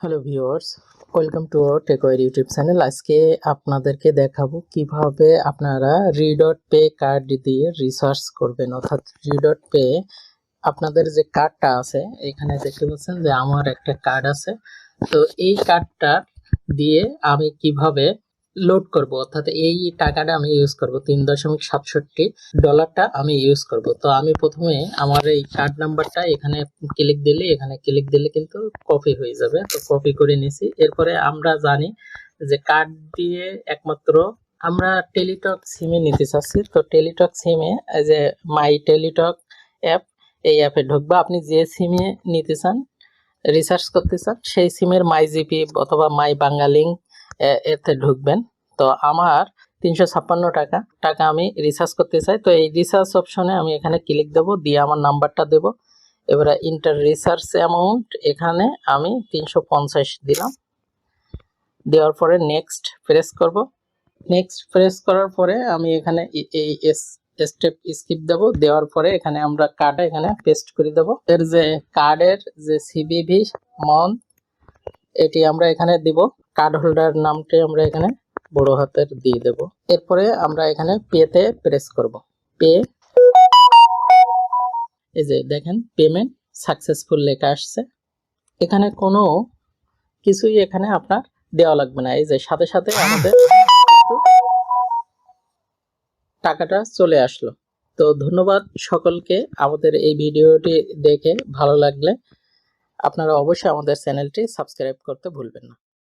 Hello viewers welcome to our Techwar YouTube channel আজকে আপনাদেরকে দেখাবো কীভাবে আপনারা রিডট পে কার্ড দিয়ে রিসার্চ করবেন। অর্থাৎ রিডট পে আপনাদের যে কার্ডটা আছে, এখানে দেখতে পাচ্ছেন যে আমার একটা কার্ড আছে। তো এই কার্ডটা দিয়ে আমি কীভাবে লোড করব, অর্থাৎ এই টাকাটা আমি ইউজ করব, তিন দশমিক সাতষট্টি ডলারটা আমি ইউজ করব। তো আমি প্রথমে আমার এই কার্ড নাম্বারটা এখানে ক্লিক দিলে, এখানে ক্লিক দিলে কিন্তু কপি হয়ে যাবে। তো কপি করে নিছি। এরপরে আমরা জানি যে কার্ড দিয়ে একমাত্র আমরা টেলিটক সিমে নিতে চাচ্ছি। তো টেলিটক সিমে যে মাই টেলিটক অ্যাপ এই অ্যাপে ঢুকবো। আপনি যে সিমে নিতে চান রিসার্চ করতে চান, সেই সিমের মাই জিপি অথবা মাই বাঙ্গালিং এতে ঢুকবেন। তো আমার তিনশো ছাপ্পান্ন টাকা। টাকা আমি রিসার্চ করতে চাই। তো এই রিসার্চ অপশনে আমি এখানে ক্লিক দেবো, দিয়ে আমার নাম্বারটা দেব। এবারে ইন্টার রিসার্চ অ্যামাউন্ট এখানে আমি তিনশো পঞ্চাশ দিলাম। দেওয়ার পরে নেক্সট প্রেস করব। নেক্সট প্রেস করার পরে আমি এখানে এই স্টেপ স্কিপ দেব। দেওয়ার পরে এখানে আমরা কার্ড এখানে পেস্ট করে দেব। এর যে কার্ডের যে সিবিভি মন এটি আমরা এখানে দিব। কার্ড হোল্ডার নামটি আমরা এখানে বড় হাতের দিয়ে দেব। এরপরে আমরা এখানে পেতে প্রেস করব। পে এই যে দেখেন পেমেন্ট সাকসেসফুল লেখা আসছে। এখানে কোনো কিছুই এখানে আপনার দেওয়া লাগবে না। এই যে সাথে সাথে আমাদের টাকাটা চলে আসলো। তো ধন্যবাদ সকলকে। আমাদের এই ভিডিওটি দেখে ভালো লাগলে আপনারা অবশ্যই আমাদের চ্যানেলটি সাবস্ক্রাইব করতে ভুলবেন না।